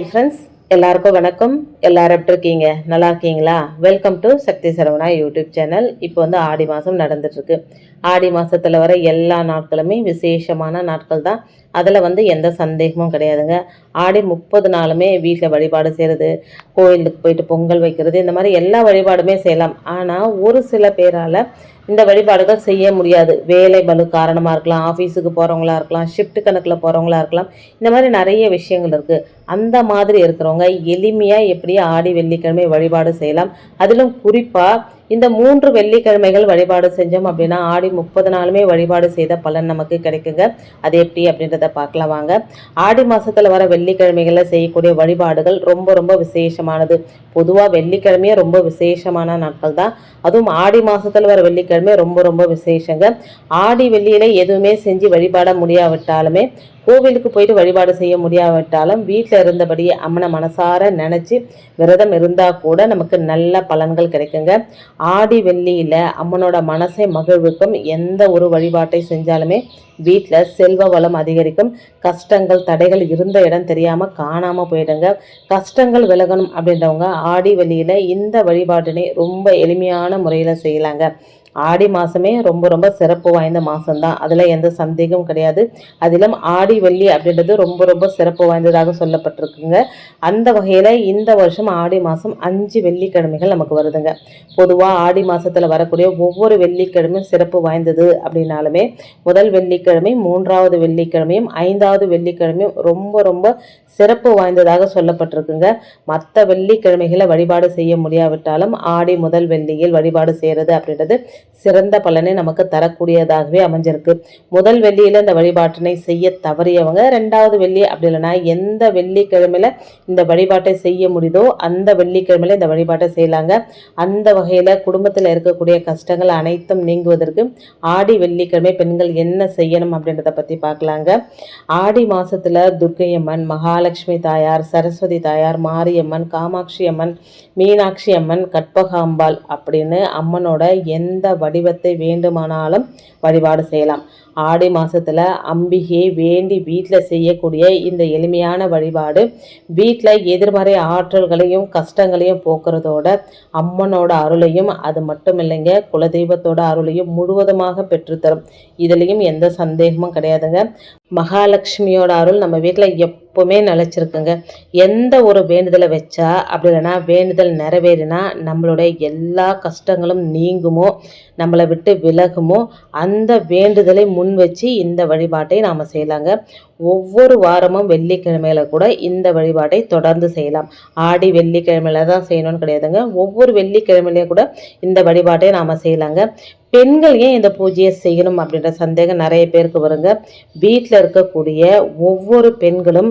Friends எல்லாருக்கும் வணக்கம். எல்லாரும் எப்படி இருக்கீங்க? நல்லா இருக்கீங்களா? Welcome to Sakthi Saravana YouTube channel. இப்போ வந்து ஆடி மாதம் நடந்துட்டுருக்கு ஆடி மாதத்தில் வர எல்லா நாட்களுமே விசேஷமான நாட்கள் தான் அதில் வந்து எந்த சந்தேகமும் கிடையாதுங்க. ஆடி முப்பது நாளுமே வீட்டில் வழிபாடு செய்கிறது கோயிலுக்கு போயிட்டு பொங்கல் வைக்கிறது இந்த மாதிரி எல்லா வழிபாடுமே செய்யலாம். ஆனால் ஒரு சில பேரால் இந்த வழிபாடுகள் செய்ய முடியாது. வேலை பலு காரணமாக இருக்கலாம் ஆஃபீஸுக்கு போகிறவங்களா இருக்கலாம் ஷிஃப்ட் கணக்கில் போகிறவங்களா இருக்கலாம் இந்த மாதிரி நிறைய விஷயங்கள் இருக்குது அந்த மாதிரி இருக்கிறவங்க எளிமையாக எப்படி ஆடி வெள்ளிக்கிழமை வழிபாடு செய்யலாம். அதிலும் குறிப்பாக இந்த மூன்று வெள்ளிக்கிழமைகள் வழிபாடு செஞ்சோம் அப்படின்னா ஆடி முப்பது நாளுமே வழிபாடு செய்த பலன் நமக்கு கிடைக்குங்க. அது எப்படி அப்படின்றத பார்க்கலாம் வாங்க. ஆடி மாதத்தில் வர வெள்ளிக்கிழமைகளில் செய்யக்கூடிய வழிபாடுகள் ரொம்ப ரொம்ப விசேஷமானது. பொதுவாக வெள்ளிக்கிழமையே ரொம்ப விசேஷமான நாட்கள் தான். அதுவும் ஆடி மாதத்தில் வர வெள்ளிக்கிழமை ரொம்ப ரொம்ப விசேஷங்க. ஆடி வெள்ளியில் எதுவுமே செஞ்சு வழிபாட முடியாவிட்டாலுமே கோவிலுக்கு போயிட்டு வழிபாடு செய்ய முடியாவிட்டாலும் வீட்டில் இருந்தபடியே அம்மனை மனசார நினச்சி விரதம் இருந்தால் கூட நமக்கு நல்ல பலன்கள் கிடைக்குங்க. ஆடி வெள்ளியில் அம்மனோட மனசை மகிழ்வுக்கும். எந்த ஒரு வழிபாட்டை செஞ்சாலுமே வீட்டில் செல்வ வளம் அதிகரிக்கும். கஷ்டங்கள் தடைகள் இருந்த இடம் தெரியாமல் காணாமல் போயிடுங்க. கஷ்டங்கள் விலகணும் அப்படின்றவங்க ஆடி வெள்ளியில் இந்த வழிபாட்டினை ரொம்ப எளிமையான முறையில் செய்யலாங்க. ஆடி மாதமே ரொம்ப ரொம்ப சிறப்பு வாய்ந்த மாதம்தான் அதில் எந்த சந்தேகமும் கிடையாது. அதிலும் ஆடி வெள்ளி அப்படின்றது ரொம்ப ரொம்ப சிறப்பு வாய்ந்ததாக சொல்லப்பட்டிருக்குங்க. அந்த வகையில் இந்த வருஷம் ஆடி மாதம் அஞ்சு வெள்ளிக்கிழமைகள் நமக்கு வருதுங்க. பொதுவாக ஆடி மாதத்தில் வரக்கூடிய ஒவ்வொரு வெள்ளிக்கிழமையும் சிறப்பு வாய்ந்தது அப்படின்னாலுமே முதல் வெள்ளிக்கிழமை மூன்றாவது வெள்ளிக்கிழமையும் ஐந்தாவது வெள்ளிக்கிழமையும் ரொம்ப ரொம்ப சிறப்பு வாய்ந்ததாக சொல்லப்பட்டிருக்குங்க. மற்ற வெள்ளிக்கிழமைகளை வழிபாடு செய்ய முடியாவிட்டாலும் ஆடி முதல் வெள்ளியில் வழிபாடு செய்கிறது அப்படின்றது சிறந்த பலனை நமக்கு தரக்கூடியதாகவே அமைஞ்சிருக்கு. முதல் வெள்ளியில் இந்த வழிபாட்டினை செய்ய தவறியவங்க ரெண்டாவது வெள்ளி அப்படி இல்லைன்னா எந்த வெள்ளிக்கிழமையில் இந்த வழிபாட்டை செய்ய முடியுதோ அந்த வெள்ளிக்கிழமையில் இந்த வழிபாட்டை செய்யலாங்க. அந்த வகையில் குடும்பத்தில் இருக்கக்கூடிய கஷ்டங்கள் அனைத்தும் நீங்குவதற்கு ஆடி வெள்ளிக்கிழமை பெண்கள் என்ன செய்யணும் அப்படின்றத பற்றி பார்க்கலாங்க. ஆடி மாதத்தில் துர்க்கையம்மன் மகாலட்சுமி தாயார் சரஸ்வதி தாயார் மாரியம்மன் காமாட்சி அம்மன் மீனாட்சி அம்மன் கற்பகாம்பாள் அப்படின்னு அம்மனோட எந்த வடிவத்தை வேண்டுமானாலும் வழிபாடு செய்யலாம். ஆடி மாதத்தில் அம்பிகையை வேண்டி வீட்டில் செய்யக்கூடிய இந்த எளிமையான வழிபாடு வீட்டில் எதிர்மறை ஆற்றல்களையும் கஷ்டங்களையும் போக்குறதோட அம்மனோட அருளையும் அது மட்டும் இல்லைங்க குலதெய்வத்தோட அருளையும் முழுவதுமாக பெற்றுத்தரும். இதுலேயும் எந்த சந்தேகமும் கிடையாதுங்க. மகாலட்சுமியோட அருள் நம்ம வீட்டில் எப்பவுமே நிலச்சிருக்குங்க. எந்த ஒரு வேண்டுதலை வச்சா அப்படி இல்லைன்னா வேண்டுதல் நிறைவேறினா நம்மளுடைய எல்லா கஷ்டங்களும் நீங்குமோ நம்மளை விட்டு விலகுமோ அந்த வேண்டுதலை முன் முன் வச்சு இந்த வழிபாட்டை நாம் செய்யலாங்க. ஒவ்வொரு வாரமும் வெள்ளிக்கிழமையில கூட இந்த வழிபாட்டை தொடர்ந்து செய்யலாம். ஆடி வெள்ளிக்கிழமையில தான் செய்யணும்னு கிடையாதுங்க. ஒவ்வொரு வெள்ளிக்கிழமையிலையும் கூட இந்த வழிபாட்டை நாம் செய்யலாங்க. பெண்கள் ஏன் இந்த பூஜையை செய்யணும் அப்படின்ற சந்தேகம் நிறைய பேருக்கு வருங்க. வீட்டில் இருக்கக்கூடிய ஒவ்வொரு பெண்களும்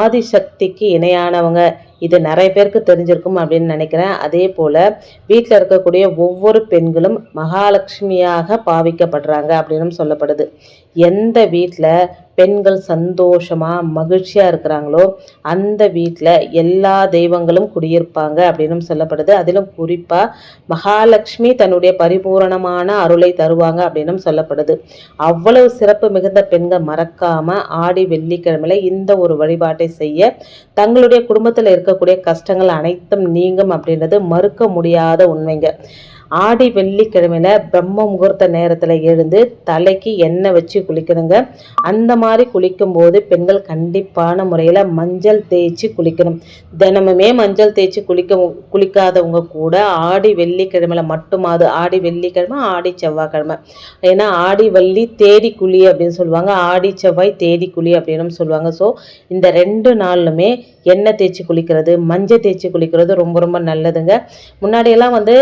ஆதிசக்திக்கு இணையானவங்க. இது நிறைய பேருக்கு தெரிஞ்சிருக்கும் அப்படின்னு நினைக்கிறேன். அதே போல் வீட்டில் இருக்கக்கூடிய ஒவ்வொரு பெண்களும் மகாலட்சுமியாக பாவிக்கப்படுறாங்க அப்படின்னு சொல்லப்படுது. எந்த வீட்டில் பெண்கள் சந்தோஷமாக மகிழ்ச்சியாக இருக்கிறாங்களோ அந்த வீட்டில் எல்லா தெய்வங்களும் குடியிருப்பாங்க அப்படின்னு சொல்லப்படுது. அதிலும் குறிப்பாக மகாலட்சுமி தன்னுடைய பரிபூரணமான அருளை தருவாங்க அப்படின்னு சொல்லப்படுது. அவ்வளவு சிறப்பு மிகுந்த பெண்கள் மறக்காமல் ஆடி வெள்ளிக்கிழமையில் இந்த ஒரு வழிபாட்டை செய்ய தங்களுடைய குடும்பத்தில் இருக்கக்கூடிய கஷ்டங்கள் அனைத்தும் நீங்கும் அப்படின்றது மறுக்க முடியாத உண்மைங்க. ஆடி வெள்ளிக்கிழமையில் பிரம்ம முகூர்த்த நேரத்தில் எழுந்து தலைக்கு எண்ணெய் வச்சு குளிக்கணுங்க. அந்த மாதிரி குளிக்கும்போது பெண்கள் கண்டிப்பான முறையில் மஞ்சள் தேய்ச்சி குளிக்கணும். தினமுமே மஞ்சள் தேய்ச்சி குளிக்க குளிக்காதவங்க கூட ஆடி வெள்ளிக்கிழமையில் மட்டுமாது ஆடி வெள்ளிக்கிழமை ஆடி செவ்வாய்க்கிழமை. ஏன்னா ஆடி வள்ளி தேடி குழி அப்படின்னு சொல்லுவாங்க. ஆடி செவ்வாய் தேடி குழி அப்படின்னு சொல்லுவாங்க. ஸோ இந்த ரெண்டு நாளுமே எண்ணெய் தேய்ச்சி குளிக்கிறது மஞ்சள் தேய்ச்சி குளிக்கிறது ரொம்ப ரொம்ப நல்லதுங்க. முன்னாடியெல்லாம் வந்து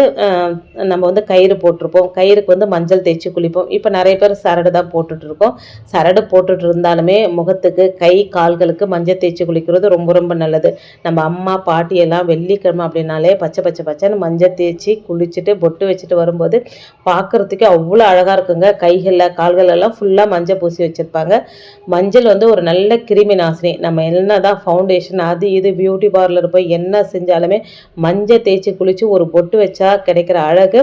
நம்ம வந்து கயிறு போட்டிருப்போம். கயிறுக்கு வந்து மஞ்சள் தேய்ச்சி குளிப்போம். இப்போ நிறைய பேர் சரடு தான் போட்டுட்ருக்கோம். சரடு போட்டுட்டு இருந்தாலுமே முகத்துக்கு கை கால்களுக்கு மஞ்சள் தேய்ச்சி குளிக்கிறது ரொம்ப ரொம்ப நல்லது. நம்ம அம்மா பாட்டியெல்லாம் வெள்ளிக்கிழமை அப்படின்னாலே பச்சை பச்சை பச்சைன்னு மஞ்சள் தேய்ச்சி குளிச்சுட்டு பொட்டு வச்சுட்டு வரும்போது பார்க்குறதுக்கே அவ்வளோ அழகாக இருக்குங்க. கைகளில் கால்களெல்லாம் ஃபுல்லாக மஞ்சள் பூசி வச்சுருப்பாங்க. மஞ்சள் வந்து ஒரு நல்ல கிருமி நாசினி. நம்ம என்ன தான் ஃபவுண்டேஷன் அது இது பியூட்டி பார்லர் போய் என்ன செஞ்சாலுமே மஞ்சள் தேய்ச்சி குளித்து ஒரு பொட்டு வச்சா கிடைக்கிற அழகு.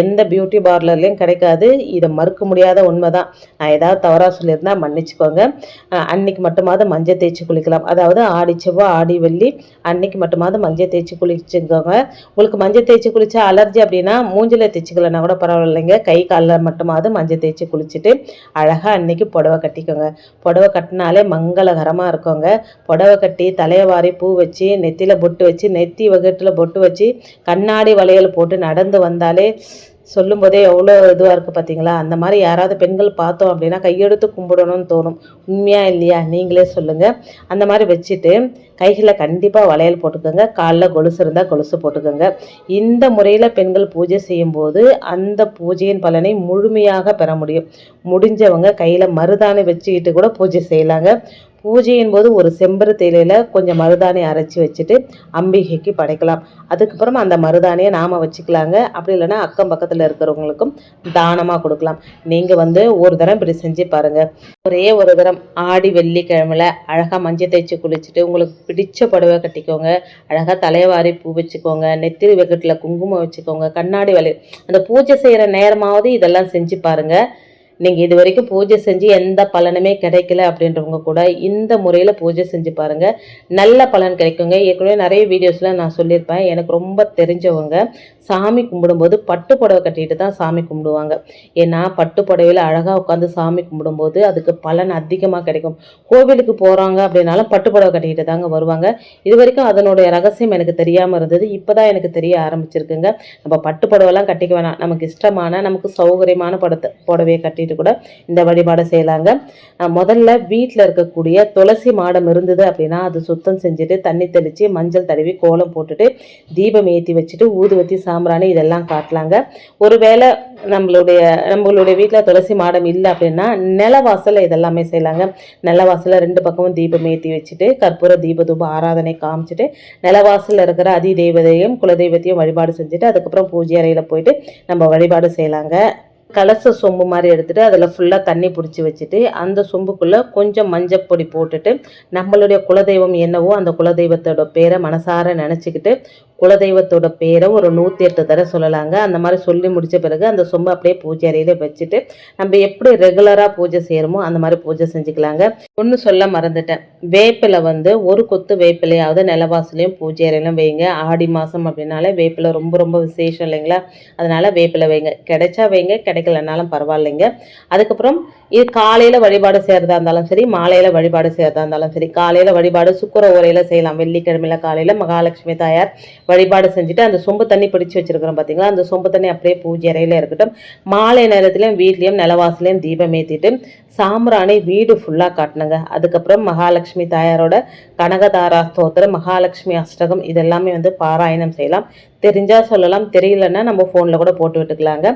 எந்த பியூட்டி பார்லர்லேயும் கிடைக்காது. இதை மறுக்க முடியாத உண்மை தான் நான் ஏதாவது தவறாக சொல்லியிருந்தா மன்னிச்சுக்கோங்க. அன்னைக்கு மட்டுமாவது மஞ்சள் தேய்ச்சி குளிக்கலாம். அதாவது ஆடி செவ்வாய் ஆடி வெள்ளி அன்னைக்கு மட்டுமாவது மஞ்சள் தேய்ச்சி குளிச்சுக்கோங்க. உங்களுக்கு மஞ்சள் தேய்ச்சி குளிச்சா அலர்ஜி அப்படின்னா மூஞ்சில் தேய்ச்சிக்கலன்னா கூட பரவாயில்லைங்க. கை காலில் மட்டுமாவது மஞ்சள் தேய்ச்சி குளிச்சுட்டு அழகாக அன்னைக்கு புடவை கட்டிக்கோங்க. புடவை கட்டினாலே மங்களகரமாக இருக்கோங்க. புடவை கட்டி தலையை வாரி பூ வச்சு நெத்தியில் பொட்டு வச்சு நெத்தி வகட்டில் பொட்டு வச்சு கண்ணாடி வளையல் போட்டு நடந்து வந்தாலே சொல்லும்போதே எவ்வளோ இதுவாக இருக்குது பார்த்தீங்களா அந்த மாதிரி யாராவது பெண்கள் பார்த்தோம் அப்படின்னா கையெடுத்து கும்பிடணும்னு தோணும். உண்மையாக இல்லையா? நீங்களே சொல்லுங்கள் அந்த மாதிரி வச்சுட்டு கைகளை கண்டிப்பாக வளையல் போட்டுக்கோங்க. காலில் கொலுசு இருந்தால் கொலுசு போட்டுக்கோங்க. இந்த முறையில் பெண்கள் பூஜை செய்யும்போது அந்த பூஜையின் பலனை முழுமையாக பெற முடியும். முடிஞ்சவங்க கையில் மருதானை வச்சுக்கிட்டு கூட பூஜை செய்யலாங்க. பூஜையின் போது ஒரு செம்பருத்தி கொஞ்சம் மருதாணி அரைச்சி வச்சுட்டு அம்பிகைக்கு படைக்கலாம். அதுக்கப்புறம் அந்த மருதாணியை நாம் வச்சுக்கலாங்க. அப்படி இல்லைன்னா அக்கம் பக்கத்தில் இருக்கிறவங்களுக்கும் தானமாக கொடுக்கலாம். நீங்கள் வந்து ஒரு தரம் இப்படி செஞ்சு பாருங்கள் ஒரே ஒரு தரம் ஆடி வெள்ளிக்கிழமையில் அழகாக மஞ்சள் தேய்ச்சி குளிச்சுட்டு உங்களுக்கு பிடிச்ச புடவை கட்டிக்கோங்க. அழகாக தலைவாரி பூ வச்சுக்கோங்க. நெத்திரி வெக்கட்டில் குங்குமம் வச்சுக்கோங்க. கண்ணாடி வலி அந்த பூஜை செய்கிற நேரமாவது இதெல்லாம் செஞ்சு பாருங்கள் நீங்கள் இது வரைக்கும் பூஜை செஞ்சு எந்த பலனுமே கிடைக்கல அப்படின்றவங்க கூட இந்த முறையில் பூஜை செஞ்சு பாருங்கள் நல்ல பலன் கிடைக்குங்க. ஏற்கனவே நிறைய வீடியோஸில் நான் சொல்லியிருப்பேன். எனக்கு ரொம்ப தெரிஞ்சவங்க சாமி கும்பிடும்போது பட்டு புடவை கட்டிட்டு தான் சாமி கும்பிடுவாங்க. ஏன்னா பட்டு புடவையில் அழகாக உட்காந்து சாமி கும்பிடும்போது அதுக்கு பலன் அதிகமாக கிடைக்கும். கோவிலுக்கு போகிறாங்க அப்படின்னாலும் பட்டு புடவை கட்டிக்கிட்டு தாங்க வருவாங்க. இது வரைக்கும் அதனுடைய ரகசியம் எனக்கு தெரியாமல் இருந்தது. இப்போ தான் எனக்கு தெரிய ஆரம்பிச்சிருக்குங்க. நம்ம பட்டு புடவைலாம் கட்டிக்க வேணாம். நமக்கு இஷ்டமான நமக்கு சௌகரியமான படத்தை புடவையை கட்டிட்டு கூட இந்த வழிபாடை செய்யலாங்க. முதல்ல வீட்டில் இருக்கக்கூடிய துளசி மாடம் இருந்தது அப்படின்னா அது சுத்தம் செஞ்சுட்டு தண்ணி தெளித்து மஞ்சள் தடவி கோலம் போட்டுட்டு தீபம் ஏற்றி வச்சுட்டு ஊதுவத்தி சாம்பிராணி இதெல்லாம் காட்டலாங்க. ஒருவேளை நம்மளுடைய நம்மளுடைய வீட்டில் துளசி மாடம் இல்லை அப்படின்னா நிலவாசலில் இதெல்லாமே செய்யலாங்க. நிலவாசலில் ரெண்டு பக்கமும் தீபம் ஏற்றி வச்சுட்டு கற்பூர தீபதூப ஆராதனை காமிச்சிட்டு நிலவாசலில் இருக்கிற அதி தெய்வதையும் குலதெய்வத்தையும் வழிபாடு செஞ்சுட்டு அதுக்கப்புறம் பூஜை அறையில் போயிட்டு நம்ம வழிபாடு செய்யலாங்க. கலச சொம்பு மாதிரி எடுத்துகிட்டு அதில் ஃபுல்லாக தண்ணி பிடிச்சி வச்சுட்டு அந்த சொம்புக்குள்ளே கொஞ்சம் மஞ்சப்பொடி போட்டுட்டு நம்மளுடைய குலதெய்வம் என்னவோ அந்த குலதெய்வத்தோட பேரை மனசார நினச்சிக்கிட்டு குலதெய்வத்தோட பேரை ஒரு நூற்றி எட்டு தடவை சொல்லலாங்க. அந்த மாதிரி சொல்லி முடித்த பிறகு அந்த சொம்பை அப்படியே பூஜை அறையில் வச்சுட்டு நம்ம எப்படி ரெகுலராக பூஜை செய்கிறோமோ அந்த மாதிரி பூஜை செஞ்சுக்கலாங்க. ஒன்று சொல்ல மறந்துட்டேன். வேப்பிலை வந்து ஒரு கொத்து வேப்பிலையாவது நிலவாசலையும் பூஜை அறையிலும் வைங்க. ஆடி மாதம் அப்படின்னாலே வேப்பிலை ரொம்ப ரொம்ப விசேஷம் இல்லைங்களா? அதனால் வேப்பிலை வைங்க. கிடைச்சா வைங்க கிடைக்கலனாலும் பரவாயில்லைங்க. அதுக்கப்புறம் இது காலையில் வழிபாடு செய்கிறதா இருந்தாலும் சரி மாலையில் வழிபாடு செய்கிறதா இருந்தாலும் சரி காலையில் வழிபாடு சுக்கர உரையில் செய்யலாம். வெள்ளிக்கிழமையில் காலையில் மகாலட்சுமி தாயார் வழிபாடு செஞ்சுட்டு அந்த சொம்பு தண்ணி பிடிச்சி வச்சிருக்கிறோம் பார்த்தீங்களா அந்த சொம்பு தண்ணி அப்படியே பூஜை அறையில் இருக்கட்டும். மாலை நேரத்துலையும் வீட்லேயும் நிலவாசலையும் தீபம் ஏற்றிட்டு சாம்பிராணி வீடு ஃபுல்லாக காட்டினுங்க அதுக்கப்புறம் மகாலட்சுமி தாயாரோட கனகதாரா ஸ்தோத்திரம் மகாலட்சுமி அஷ்டகம் இதெல்லாமே வந்து பாராயணம் செய்யலாம். தெரிஞ்சால் சொல்லலாம் தெரியலன்னா நம்ம ஃபோனில் கூட போட்டு விட்டுக்கலாங்க.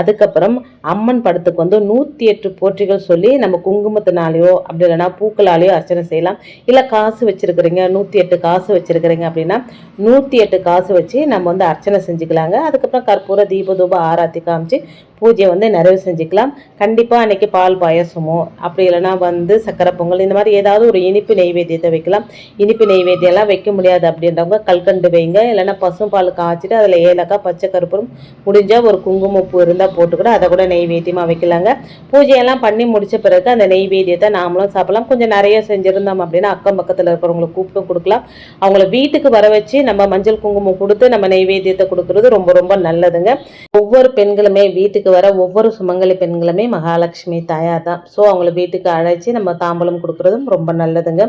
அதுக்கப்புறம் அம்மன் படத்துக்கு வந்து நூற்றி எட்டு போற்றிகள் சொல்லி நம்ம குங்குமத்தினாலேயோ அப்படி இல்லைன்னா பூக்களாலேயோ அர்ச்சனை செய்யலாம். இல்லை காசு வச்சுருக்குறீங்க நூற்றி எட்டு காசு வச்சுருக்குறீங்க அப்படின்னா நூற்றி எட்டு காசு வச்சு நம்ம வந்து அர்ச்சனை செஞ்சுக்கலாங்க. அதுக்கப்புறம் கற்பூர தீப தூப ஆராத்தி காமிச்சு பூஜையை வந்து நிறைவு செஞ்சுக்கலாம். கண்டிப்பாக அன்னைக்கு பால் பாயசமோ அப்படி இல்லைன்னா வந்து சக்கரை பொங்கல் இந்த மாதிரி ஏதாவது ஒரு இனிப்பு நெய்வேத்தியத்தை வைக்கலாம். இனிப்பு நெய்வேத்தியெல்லாம் வைக்க முடியாது அப்படின்றவங்க கல்கண்டு வைங்க. இல்லைன்னா பசும்பால் காய்ச்சிட்டு அதில் ஏலக்காய் பச்சை கருப்பூரம் முடிஞ்சால் ஒரு குங்குமப்பூ இருந்தால் போட்டுக்கூட அதை கூட நெய்வேத்தியமாக வைக்கலாங்க. பூஜையெல்லாம் பண்ணி முடித்த பிறகு அந்த நெய்வேத்தியத்தை நாமளும் சாப்பிடலாம். கொஞ்சம் நிறைய செஞ்சுருந்தோம் அப்படின்னா அக்கம் பக்கத்தில் இருக்கிறவங்களை கூப்பிட்டும் கொடுக்கலாம். அவங்கள வீட்டுக்கு வர வச்சு நம்ம மஞ்சள் குங்குமம் கொடுத்து நம்ம நெய்வேத்தியத்தை கொடுக்கறது ரொம்ப ரொம்ப நல்லதுங்க. ஒவ்வொரு பெண்களுமே வீட்டுக்கு வர ஒவ்வொரு சுமங்கலி பெண்களுமே மகாலட்சுமி தாயார் தான். ஸோ அவங்கள வீட்டுக்கு அழைச்சி நம்ம தாம்பலம் கொடுக்கறதும் ரொம்ப நல்லதுங்க.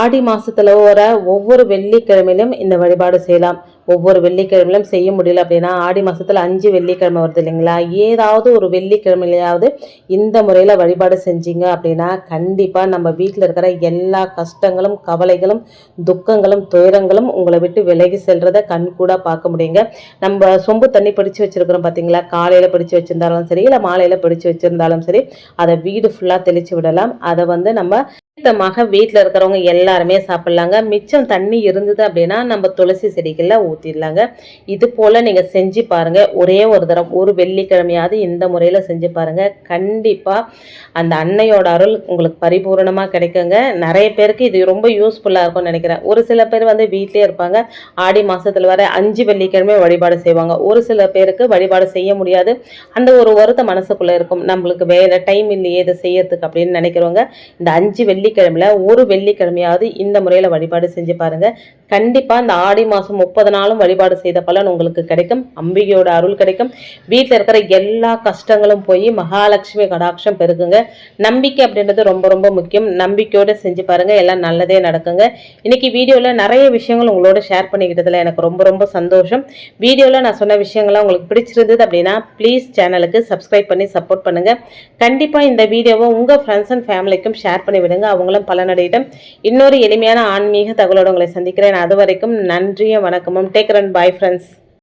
ஆடி மாதத்தில் வர ஒவ்வொரு வெள்ளிக்கிழமையிலும் இந்த வழிபாடு செய்யலாம். ஒவ்வொரு வெள்ளிக்கிழமையிலும் செய்ய முடியல அப்படின்னா ஆடி மாதத்தில் அஞ்சு வெள்ளிக்கிழமை வருது இல்லைங்களா? ஏதாவது ஒரு வெள்ளிக்கிழமையிலையாவது இந்த முறையில் வழிபாடு செஞ்சீங்க அப்படின்னா கண்டிப்பாக நம்ம வீட்டில் இருக்கிற எல்லா கஷ்டங்களும் கவலைகளும் துக்கங்களும் துயரங்களும் உங்களை விட்டு விலகி செல்கிறத கண் கூட பார்க்க முடியுங்க. நம்ம சொம்பு தண்ணி பிடிச்சு வச்சிருக்கிறோம் பார்த்தீங்களா காலையில் பிடிச்சு வச்சுருந்தாலும் சரி இல்லை மாலையில் பிடிச்சு வச்சுருந்தாலும் சரி அதை வீடு ஃபுல்லாக தெளித்து விடலாம். அதை வந்து நம்ம சுத்தமாக வீட்டில் இருக்கிறவங்க எல்லாருமே சாப்பிட்லாங்க. மிச்சம் தண்ணி இருந்தது அப்படின்னா நம்ம துளசி செடிகளில் ஊற்றிடலாங்க இது போல் நீங்கள் செஞ்சு பாருங்கள் ஒரே ஒரு தரம் ஒரு வெள்ளிக்கிழமையாவது இந்த முறையில் செஞ்சு பாருங்கள் கண்டிப்பாக அந்த அன்னையோட அருள் உங்களுக்கு பரிபூரணமாக கிடைக்குங்க. நிறைய பேருக்கு இது ரொம்ப யூஸ்ஃபுல்லாக இருக்கும்னு நினைக்கிறேன். ஒரு சில பேர் வந்து வீட்டிலே இருப்பாங்க. ஆடி மாதத்தில் வர அஞ்சு வெள்ளிக்கிழமை வழிபாடு செய்வாங்க. ஒரு சில பேருக்கு வழிபாடு செய்ய முடியாது. அந்த ஒரு வருத்தம் மனசுக்குள்ளே இருக்கும். நம்மளுக்கு வேறு டைம் இல்லையே இதை செய்யறதுக்கு அப்படின்னு நினைக்கிறவங்க இந்த அஞ்சு வெள்ளிக்கிழமையில் ஒரு வெள்ளிக்கிழமையாவது இந்த முறையில் வழிபாடு செஞ்சு பாருங்கள் கண்டிப்பாக இந்த ஆடி மாதம் முப்பது நாளும் வழிபாடு செய்த பலன் உங்களுக்கு கிடைக்கும். அம்பிகையோட அருள் கிடைக்கும். வீட்டில் இருக்கிற எல்லா கஷ்டங்களும் போய் மகாலட்சுமி கடாட்சம் பெருகுங்க. நம்பிக்கை அப்படின்றது ரொம்ப ரொம்ப முக்கியம். நம்பிக்கையோடு செஞ்சு பாருங்கள் எல்லாம் நல்லதே நடக்குங்க. இன்றைக்கி வீடியோவில் நிறைய விஷயங்கள் உங்களோட ஷேர் பண்ணிக்கிட்டதில் எனக்கு ரொம்ப ரொம்ப சந்தோஷம். வீடியோவில் நான் சொன்ன விஷயங்கள்லாம் உங்களுக்கு பிடிச்சிருந்தது அப்படின்னா ப்ளீஸ் சேனலுக்கு சப்ஸ்கிரைப் பண்ணி சப்போர்ட் பண்ணுங்கள் கண்டிப்பாக இந்த வீடியோவை உங்கள் ஃப்ரெண்ட்ஸ் அண்ட் ஃபேமிலிக்கும் ஷேர் பண்ணி விடுங்க. அவங்களும் பலனடையிட்டும். இன்னொரு எளிமையான ஆன்மீக தகவலோடு உங்களை சந்திக்கிறேன். அது வரைக்கும் நன்றியும் வணக்கமும். Take run bye friends